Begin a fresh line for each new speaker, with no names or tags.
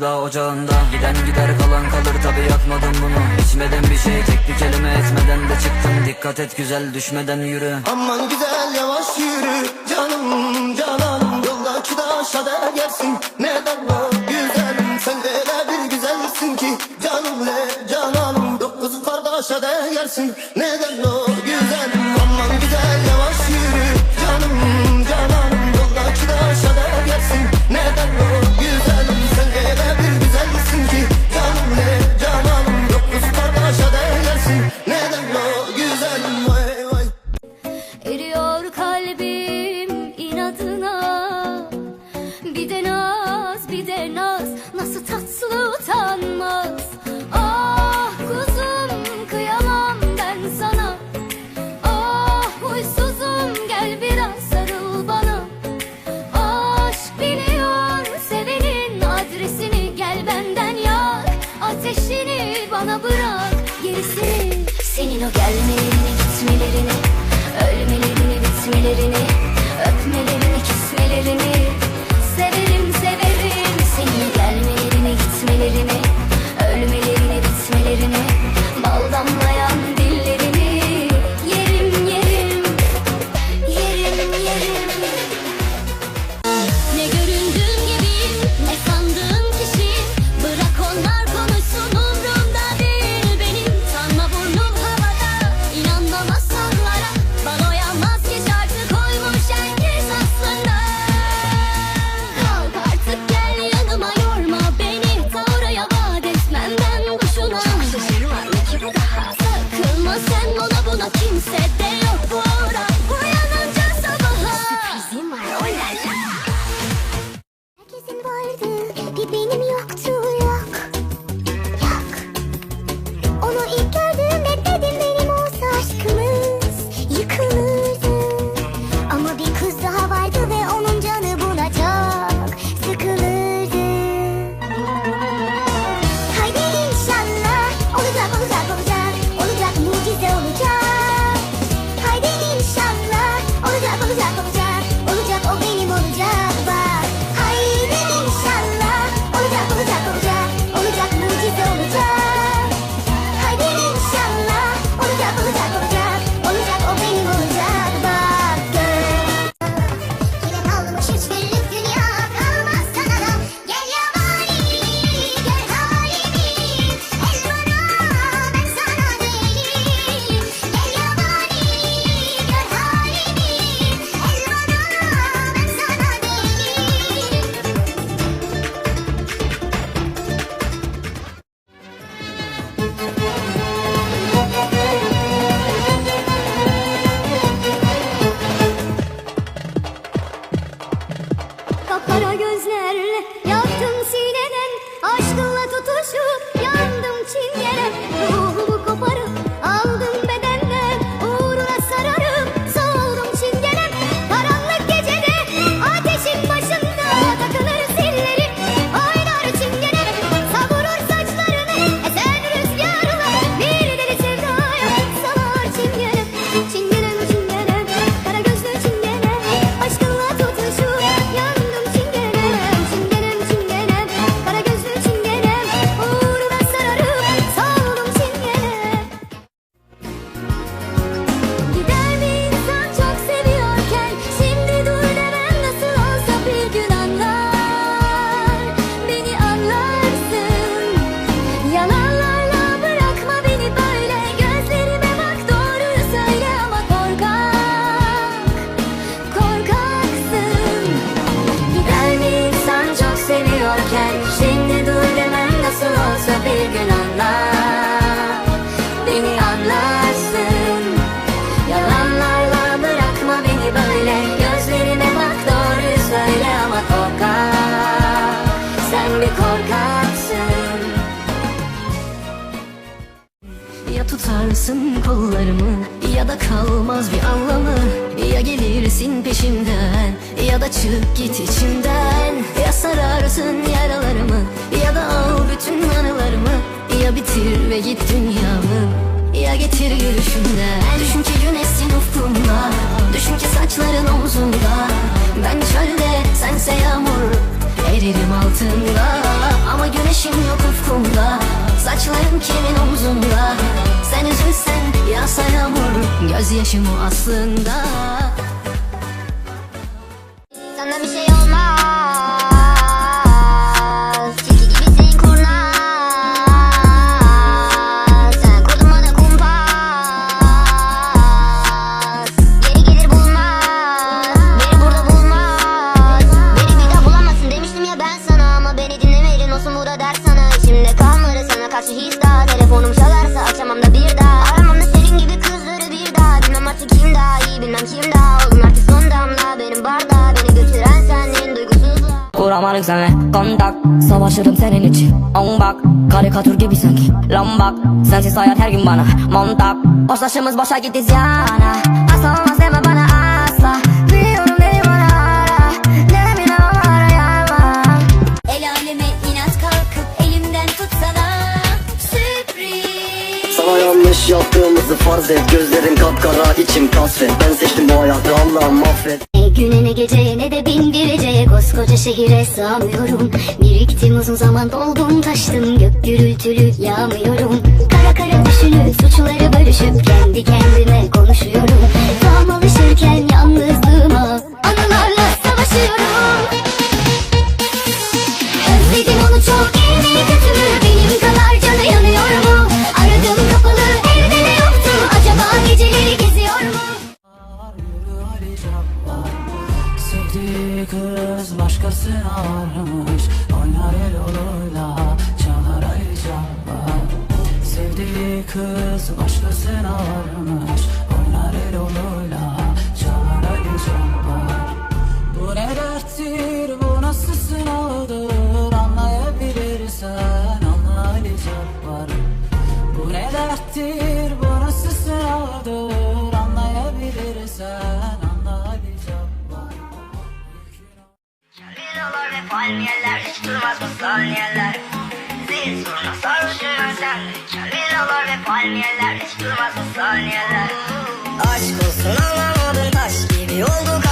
Daha ocağında Giden gider kalan kalır. Tabi yakmadım bunu. İçmeden bir şey. Tek bir kelime etmeden de çıktım. Dikkat et güzel düşmeden yürü.
Aman güzel yavaş yürü. Canım cananım Yoldaki da aşağıda gelsin. Ne darla güzelim Sen öyle bir güzelsin ki. Canım le cananım Dokuzu kardeşe de
gelsin Ne darla Ateşini bana bırak. Gerisini Senin o gelmelerini gitmelerini Ölmelerini bitmelerini
Kesin peşimden ya da çık git içimden. Ya sararsın yaralarımı ya da al bütün anılarımı. Ya bitir ve git dünyamı ya getir gülüşünden Düşün ki güneşsin ufkumda Düşün ki saçların omzunda. Ben çölde sense yağmur Eririm altında. Ama güneşim yok ufkumda Saçların kimin omzunda? Sen üzülsen yağsa yağmur Gözyaşım o aslında.
Sana bir şey olmaz Tilki
Kuramadık senle kontak Savaşırım senin için On bak karikatür gibi sanki. Lambak sensiz hayat her gün bana. Montak Hoşlaşımız boşa gitti ziyana. Asla olmaz deme bana asla. Biliyorum beni bana ara. Denemin ama arayamam
El aleme inat kalkıp elimden tutsana. Sürpriz.
Sana yanlış yaptığımızı farz et. Gözlerin kapkara içim kasvet. Ben seçtim bu hayatı Allah'ım affet.
Ne güne ne geceye ne de bin bir geceye Koskoca şehire sığamıyorum. Biriktim uzun zaman doldum taştım Gök gürültülü yağmıyorum. Kara kara düşünüp suçları bölüşüp Kendi kendime konuşuyorum. Tam alışırken yalnızlığıma
derttir bu nasıl sınavdır Anlayabilirsen anla
Villalar ve palmiyeler hiç durmaz bu saniyeler Zil zurna sarhoşum sen Villalar ve palmiyeler hiç durmaz bu saniyeler Aşk olsun anlamadın taş gibi oldu